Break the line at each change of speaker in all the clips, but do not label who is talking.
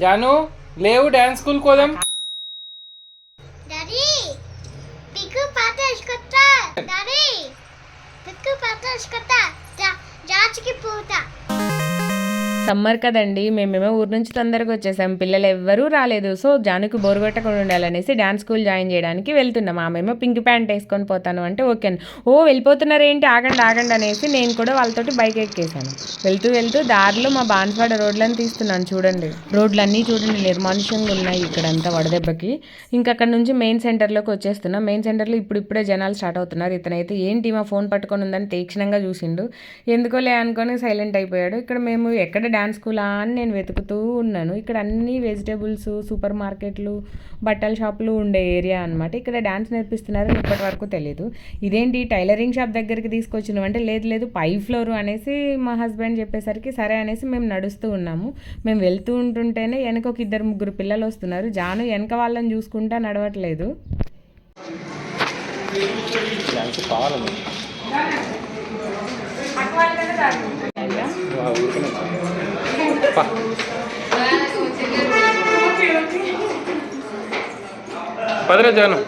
జాను లేవు dance school కోదాం
daddy పిక్కు పాత వేసుకొస్తా డాడీ పిక్కు పాత వేసుకొస్తా జాచికి పోతా.
సమ్మర్ కదండి మేమేమో ఊరు నుంచి తొందరగా వచ్చేసాం. పిల్లలు ఎవ్వరూ రాలేదు. సో జానుకి బోరు కొట్టకుండా ఉండాలనేసి డాన్స్ స్కూల్ జాయిన్ చేయడానికి వెళ్తున్నాం. ఆమెమో పింక్ ప్యాంట్ వేసుకొని పోతాను అంటే ఓకే అని. ఓ వెళ్ళిపోతున్నారేంటి? ఆగండి ఆగండి అనేసి నేను కూడా వాళ్ళతోటి బైక్ ఎక్కేసాను వెళ్తూ వెళ్తూ దారిలో మా బాన్స్వాడ రోడ్లను తీస్తున్నాను చూడండి. రోడ్లన్నీ చూడండి నిర్మానుష్యంగా ఉన్నాయి ఇక్కడంతా వడదెబ్బకి. ఇంకా అక్కడ నుంచి మెయిన్ సెంటర్లోకి వచ్చేస్తున్నాం. మెయిన్ సెంటర్లో ఇప్పుడు ఇప్పుడే జనాలు స్టార్ట్ అవుతున్నారు. ఇతనైతే ఏంటి మా ఫోన్ పట్టుకొని ఉందని తీక్షణంగా చూసిండు. ఎందుకోలే అనుకొని సైలెంట్ అయిపోయాడు. ఇక్కడ మేము ఎక్కడ డ్యాన్స్ స్కూలా అని నేను వెతుకుతూ ఉన్నాను. ఇక్కడ అన్ని వెజిటేబుల్స్ సూపర్ మార్కెట్లు బట్టల షాపులు ఉండే ఏరియా అనమాట ఇక్కడ డ్యాన్స్ నేర్పిస్తున్నారు ఇప్పటి వరకు తెలియదు ఇదేంటి? టైలరింగ్ షాప్ దగ్గరికి తీసుకొచ్చినావు అంటే లేదు లేదు పై ఫ్లోర్ అనేసి మా హస్బెండ్ చెప్పేసరికి సరే అనేసి మేము నడుస్తూ ఉన్నాము. మేము వెళ్తూ ఉంటుంటేనే వెనక ఒక ఇద్దరు ముగ్గురు పిల్లలు వస్తున్నారు. జాను వెనక వాళ్ళని చూసుకుంటా నడవట్లేదు.
పదరా జాను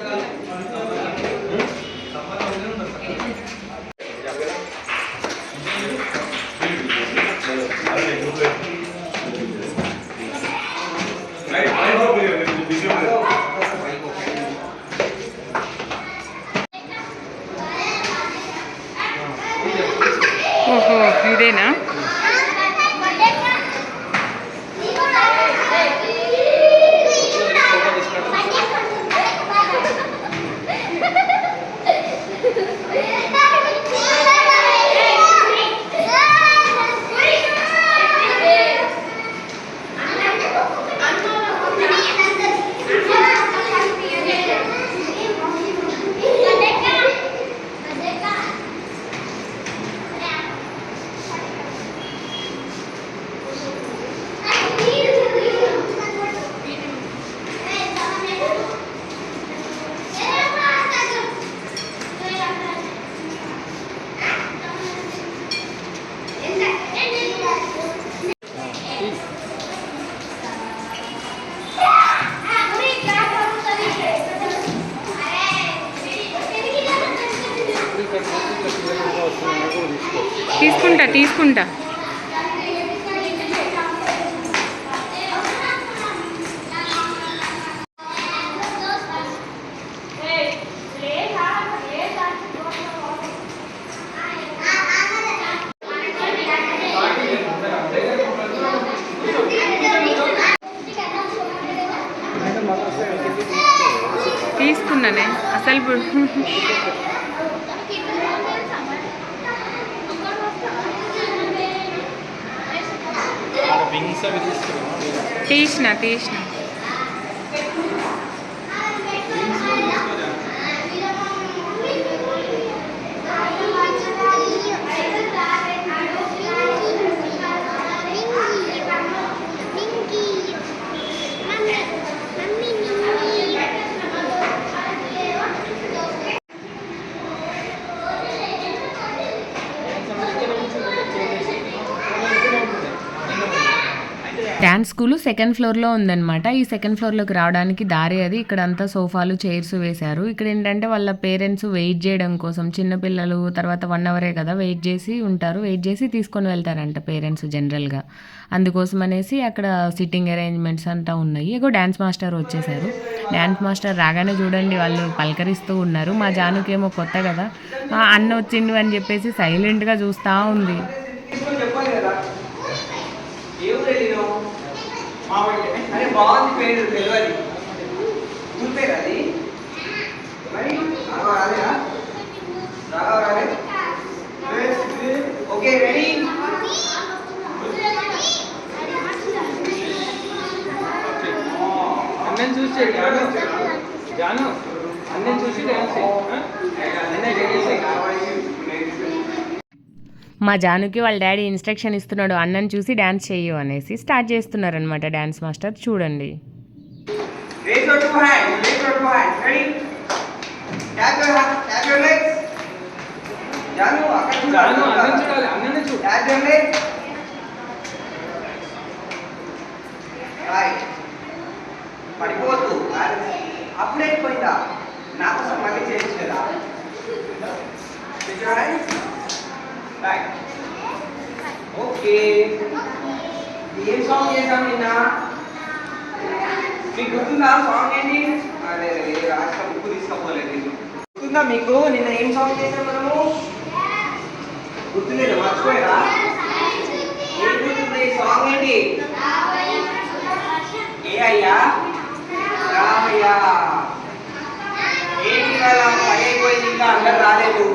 ఓహో ఇదేనా తీసుకుంటా తీసుకుంటా. తీసుకున్నానే అసలు তেইশ না তেইশ না। డ్యాన్స్ స్కూల్ సెకండ్ ఫ్లోర్లో ఉందన్నమాట. ఈ సెకండ్ ఫ్లోర్లోకి రావడానికి దారి అది. ఇక్కడ అంతా సోఫాలు చైర్స్ వేశారు. ఇక్కడ ఏంటంటే వాళ్ళ పేరెంట్స్ వెయిట్ చేయడం కోసం చిన్నపిల్లలు తర్వాత వన్ అవరే కదా వెయిట్ చేసి ఉంటారు. వెయిట్ చేసి తీసుకొని వెళ్తారంట పేరెంట్స్ జనరల్గా. అందుకోసం అనేసి అక్కడ సిట్టింగ్ అరేంజ్మెంట్స్ అంతా ఉన్నాయి. ఇగో డ్యాన్స్ మాస్టర్ వచ్చేసారు డ్యాన్స్ మాస్టర్ రాగానే చూడండి వాళ్ళు పలకరిస్తూ ఉన్నారు. మా జానుకేమో కొత్త కదా. అన్న వచ్చిండు అని చెప్పేసి సైలెంట్గా చూస్తూ ఉంది
చెప్పాలి కదా ఏం తెలియదు మామయ్యనే అరే బాగుంది పేరు తెలియదు పేరు అది? మరి రాఘవ రాలేదా? రాఘవ రాలే? ఓకే రెడీ
అన్నని చూసి చేయి, జాను జాను అన్నని చూసి డాన్స్ చేయి, ఆ? అన్నయ్య రెడీ చేయి.
మా జానుకి వాళ్ళ డాడీ ఇన్స్ట్రక్షన్ ఇస్తున్నాడు అన్నని చూసి డ్యాన్స్ చెయ్యు అనేసి స్టార్ట్ చేస్తున్నారనమాట డ్యాన్స్ మాస్టర్ చూడండి
Raise your two hands. Raise your two hands. Ready? Tap your hand. Tap your legs. Janu అక్కడ చూడు.
జాను అన్నని చూడాలి అన్నని చూడు
Tap your legs. రైట్ పడిపోవద్దు అప్పుడే అయిపోయిందా నా కోసం మళ్ళీ చేయొచ్చు కదా రైట్ ఓకే ఏం సాంగ్ చేసాం నిన్న మీకు గుర్తుందా సాంగ్ ఏంటి? అదే అదే రాష్ట్రం ఉప్పు తీసుకోపోలేదు గుర్తుందా మీకు? నిన్న ఏం సాంగ్ చేసాం మనము? గుర్తులేదు మర్చిపోయారా? ఏం గుర్తుంది సాంగ్ ఏంటి? ఏ అయ్యా రామయ్యా. ఏంటి వాళ్ళ పని అయిపోయింది ఇంకా అందరు రాలేదు.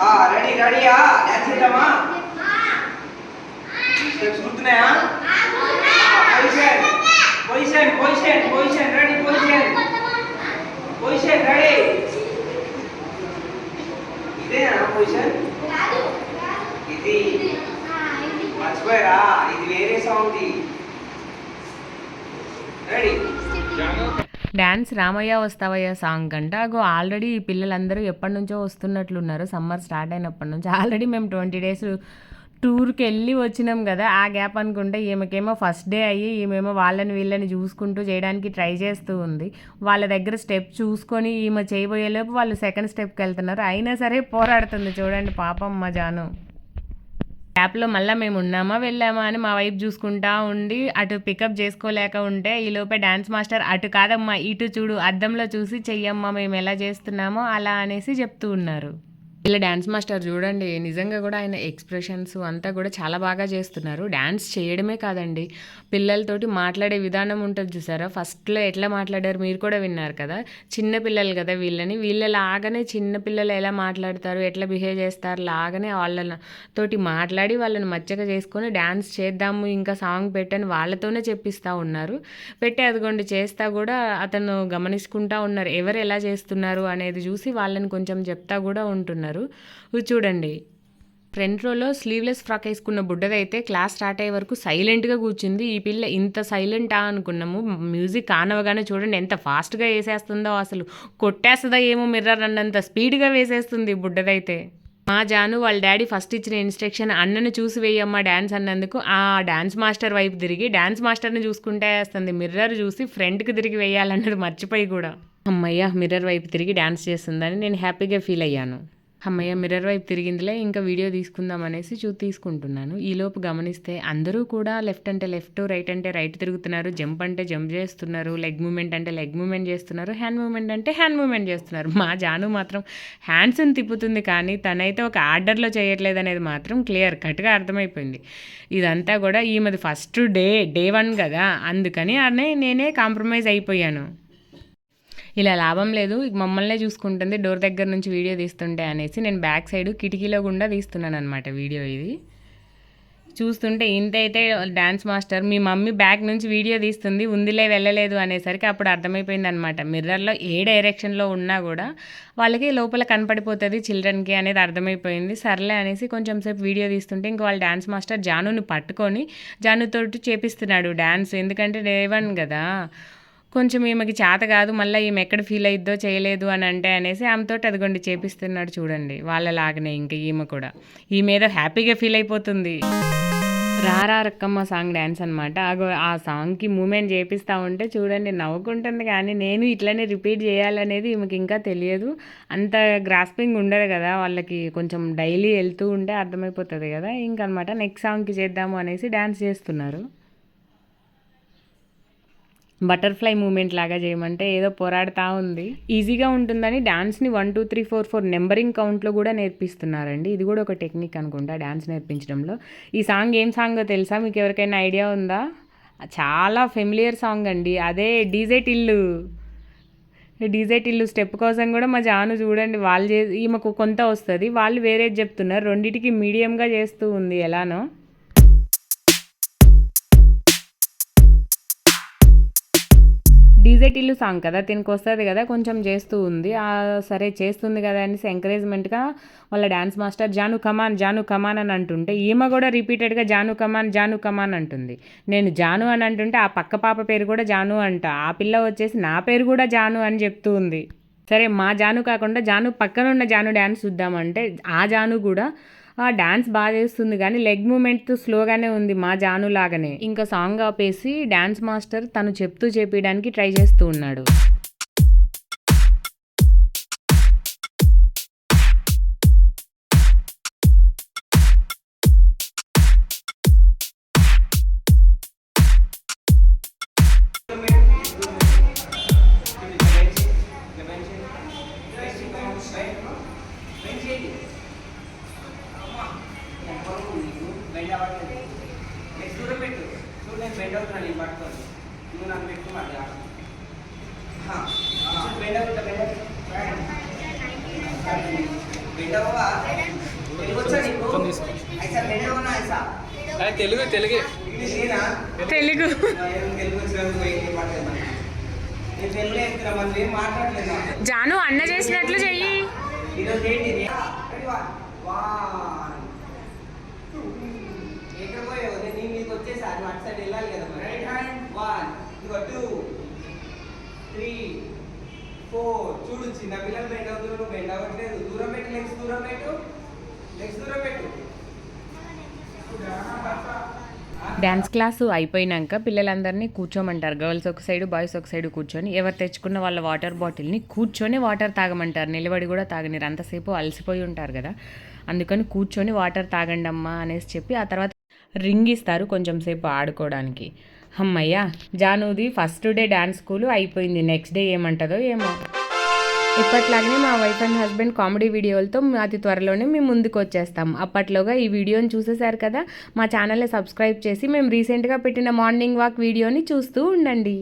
రెడీ రెడీయా డాన్స్ చేద్దామా స్టెప్స్ గుర్తున్నాయా position position position position ready position position ready. ఇదేనా పొజిషన్ ఇది మర్చిపోయారా? ఇది వేరే సాంగ్ది. Ready.
Dance Ramayya Vasthavayya song అంట. అగో ఆల్రెడీ ఈ పిల్లలందరూ ఎప్పటి నుంచో వస్తున్నట్లున్నారు. సమ్మర్ స్టార్ట్ అయినప్పటి నుంచి. ఆల్రెడీ మేము ట్వంటీ డేస్ టూర్కి వెళ్ళి వచ్చినాం కదా. ఆ గ్యాప్ అనుకుంటే ఈమెకేమో ఫస్ట్ డే అయ్యి ఈమెమో వాళ్ళని వీళ్ళని చూసుకుంటూ చేయడానికి ట్రై చేస్తూ ఉంది. వాళ్ళ దగ్గర స్టెప్ చూసుకొని ఈమె చేయబోయేలోపు వాళ్ళు సెకండ్ స్టెప్కి వెళ్తున్నారు. అయినా సరే పోరాడుతుంది చూడండి పాపం మా జాను. యాప్లో మళ్ళీ మేము ఉన్నామా వెళ్ళామా అని మా వైపు చూసుకుంటా ఉండి అటు పికప్ చేసుకోలేక ఉంటే ఈ లోపే డ్యాన్స్ మాస్టర్ అటు కాదమ్మా ఇటు చూడు అద్దంలో చూసి చెయ్యమ్మా మేము ఎలా చేస్తున్నామో అలా అనేసి చెప్తూ ఉన్నారు. ఇలా డ్యాన్స్ మాస్టర్ చూడండి నిజంగా కూడా ఆయన ఎక్స్ప్రెషన్స్ అంతా కూడా చాలా బాగా చేస్తున్నారు. డ్యాన్స్ చేయడమే కాదండి పిల్లలతోటి మాట్లాడే విధానం ఉంటుంది చూసారా? ఫస్ట్లో ఎట్లా మాట్లాడారు మీరు కూడా విన్నారు కదా? చిన్న పిల్లలు కదా వీళ్ళని వీళ్ళలాగానే చిన్న పిల్లలు ఎలా మాట్లాడతారు ఎట్లా బిహేవ్ చేస్తారు లాగానే వాళ్ళతోటి మాట్లాడి వాళ్ళని మచ్చక చేసుకొని డ్యాన్స్ చేద్దాము ఇంకా సాంగ్ పెట్టని వాళ్ళతోనే చెప్పిస్తూ ఉన్నారు. పెట్టి అదిగోండి చేస్తా కూడా అతను గమనించుకుంటా ఉన్నారు. ఎవరు ఎలా చేస్తున్నారు అనేది చూసి వాళ్ళని కొంచెం చెప్తా కూడా ఉంటున్నారు. ఇది చూడండి. ఫ్రంట్ రోలో స్లీవ్లెస్ ఫ్రాక్ వేసుకున్న బుడ్డదైతే క్లాస్ స్టార్ట్ అయ్యే వరకు సైలెంట్గా కూర్చుంది. ఈ పిల్ల ఇంత సైలెంటా అనుకున్నాము. మ్యూజిక్ ఆనవగానే చూడండి ఎంత ఫాస్ట్గా వేసేస్తుందో అసలు. కొట్టేస్తుందో ఏమో మిర్రర్ అన్నంత స్పీడ్గా వేసేస్తుంది బుడ్డదైతే. మా జాను వాళ్ళ డాడీ ఫస్ట్ ఇచ్చిన ఇన్స్ట్రక్షన్ అన్నను చూసి వేయమ్మా డ్యాన్స్ అన్నందుకు. ఆ డ్యాన్స్ మాస్టర్ వైపు తిరిగి డ్యాన్స్ మాస్టర్ని చూసుకుంటే వేస్తుంది. మిర్రర్ చూసి ఫ్రంట్కి తిరిగి వేయాలన్నది మర్చిపోయి కూడా. అమ్మయ్య మిర్రర్ వైపు తిరిగి డ్యాన్స్ చేస్తుందని నేను హ్యాపీగా ఫీల్ అయ్యాను. అమ్మయ్య మిర్రర్ వైపు తిరిగిందిలే ఇంకా వీడియో తీసుకుందాం అనేసి చూ తీసుకుంటున్నాను. ఈలోపు గమనిస్తే అందరూ కూడా లెఫ్ట్ అంటే లెఫ్ట్ రైట్ అంటే రైట్ తిరుగుతున్నారు. జంప్ అంటే జంప్ చేస్తున్నారు. లెగ్ మూమెంట్ అంటే లెగ్ మూమెంట్ చేస్తున్నారు. హ్యాండ్ మూమెంట్ అంటే హ్యాండ్ మూమెంట్ చేస్తున్నారు. మా జాను మాత్రం హ్యాండ్స్ని తిప్పుతుంది కానీ తనైతే ఒక ఆర్డర్లో చేయట్లేదు అనేది మాత్రం క్లియర్ కట్గా అర్థమైపోయింది. ఇదంతా కూడా ఈమెది ఫస్ట్ డే డే వన్ కదా. అందుకని అనే నేనే కాంప్రమైజ్ అయిపోయాను. ఇలా లాభం లేదు మమ్మల్నే చూసుకుంటుంది డోర్ దగ్గర నుంచి వీడియో తీస్తుంటే అనేసి నేను బ్యాక్ సైడ్ కిటికీలో గుండా తీస్తున్నాను అనమాట వీడియో ఇది. చూస్తుంటే ఇంత అయితే డ్యాన్స్ మాస్టర్ మీ మమ్మీ బ్యాక్ నుంచి వీడియో తీస్తుంది ఉందిలే వెళ్ళలేదు అనేసరికి అప్పుడు అర్థమైపోయింది అనమాట మిర్రర్లో ఏ డైరెక్షన్లో ఉన్నా కూడా వాళ్ళకి లోపల కనపడిపోతుంది చిల్డ్రన్కి అనేది అర్థమైపోయింది. సర్లే అనేసి కొంచెం సేపు వీడియో తీస్తుంటే ఇంక వాళ్ళ డ్యాన్స్ మాస్టర్ జానుని పట్టుకొని జానుతోటి చేపిస్తున్నాడు డ్యాన్స్ ఎందుకంటే డే వన్ కదా. కొంచెం ఈమెకి చేత కాదు మళ్ళీ ఈమె ఎక్కడ ఫీల్ అయిద్దో చేయలేదు అని అంటే అనేసి ఆమెతో అదిగోండి చేపిస్తున్నాడు చూడండి వాళ్ళలాగనే ఇంకా ఈమె కూడా. ఈమె ఏదో హ్యాపీగా ఫీల్ అయిపోతుంది. రారా రక్కమ్మ సాంగ్ డ్యాన్స్ అనమాట అగో ఆ సాంగ్కి మూమెంట్ చేపిస్తూ ఉంటే చూడండి నవ్వుకుంటుంది కానీ నేను ఇట్లనే రిపీట్ చేయాలనేది ఈమెకి ఇంకా తెలియదు. అంత గ్రాస్పింగ్ ఉండదు కదా వాళ్ళకి కొంచెం డైలీ వెళ్తూ ఉంటే అర్థమైపోతుంది కదా. ఇంకనమాట నెక్స్ట్ సాంగ్కి చేద్దాము అనేసి డ్యాన్స్ చేస్తున్నారు. బటర్ఫ్లై మూమెంట్ లాగా చేయమంటే ఏదో పోరాడుతూ ఉంది. ఈజీగా ఉంటుందని డ్యాన్స్ని one two three four four numbering కౌంట్లో కూడా నేర్పిస్తున్నారండి. ఇది కూడా ఒక టెక్నిక్ అనుకుంటా డ్యాన్స్ నేర్పించడంలో. ఈ సాంగ్ ఏం సాంగో తెలుసా? మీకు ఎవరికైనా ఐడియా ఉందా? చాలా ఫెమిలియర్ సాంగ్ అండి. అదే DJ Tillu. DJ Tillu step కోసం కూడా మా జాను చూడండి వాళ్ళు చే ఈమెకు కొంత వస్తుంది. వాళ్ళు వేరేది చెప్తున్నారు. రెండిటికి మీడియంగా చేస్తూ ఉంది ఎలానో. డీజే టిల్లు సాంగ్ కదా దీనికి వస్తుంది కదా కొంచెం చేస్తూ ఉంది. సరే చేస్తుంది కదా అనేసి ఎంకరేజ్మెంట్గా వాళ్ళ dance master Janu come on Janu come on అని అంటుంటే ఈమె కూడా రిపీటెడ్గా జాను కమాన్ జాను కమాన్ అంటుంది. నేను జాను అని అంటుంటే ఆ పక్క పాప పేరు కూడా జాను అంట. ఆ పిల్ల వచ్చేసి నా పేరు కూడా జాను అని చెప్తూ ఉంది. సరే మా జాను కాకుండా జాను పక్కన ఉన్న జాను డ్యాన్స్ చూద్దామంటే ఆ జాను కూడా డాన్స్ బాగా చేస్తుంది కానీ లెగ్ మూమెంట్ స్లోగానే ఉంది మా జాను లాగానే. ఇంకా సాంగ్ ఆపేసి డాన్స్ మాస్టర్ తను చెప్తూ చేపించడానికి ట్రై చేస్తూ ఉన్నాడు.
ఏం మాట్లాడలేదు నాకు.
జాను అన్న చేసినట్లు చెయ్యి
ఈరోజు ఏంటి ఇది? Ready, one. One. ఎక్కడ పోయావు నేను నీ మీదకి వచ్చేసా నువ్వు అటు సైడ్ వెళ్ళాలి కదా మరి రైట్ హ్యాండ్ వన్ ఇదిగో టూ త్రీ ఫోర్ చూడు చిన్న పిల్లలు బెండ్ అవుతున్నారు బెండ్ అవ్వట్లేదు దూరం పెట్టు లెగ్స్ దూరం పెట్టు లెగ్స్ దూరం పెట్టు
డ్యాన్స్ క్లాసు అయిపోయినాక పిల్లలందరినీ కూర్చోమంటారు. గర్ల్స్ ఒక సైడ్ బాయ్స్ ఒక సైడ్ కూర్చొని ఎవరు తెచ్చుకున్న వాళ్ళ వాటర్ బాటిల్ని కూర్చొని వాటర్ తాగమంటారు. నిలబడి కూడా తాగనిరు. అంతసేపు అలసిపోయి ఉంటారు కదా. అందుకని కూర్చొని వాటర్ తాగండి అమ్మా అనేసి చెప్పి ఆ తర్వాత రింగ్ ఇస్తారు కొంచెం సేపు ఆడుకోవడానికి. అమ్మయ్య జానుది ఫస్ట్ డే డ్యాన్స్ స్కూల్ అయిపోయింది. నెక్స్ట్ డే ఏమంటుందో ఏమో. ఇప్పట్లాగనే మా వైఫ్ అండ్ హస్బెండ్ కామెడీ వీడియోలతో అతి త్వరలోనే మేము ముందుకు వచ్చేస్తాం అప్పట్లోగా ఈ వీడియోని చూసేశారు కదా మా ఛానల్ని సబ్స్క్రైబ్ చేసి మేము రీసెంట్గా పెట్టిన మార్నింగ్ వాక్ వీడియోని చూస్తూ ఉండండి.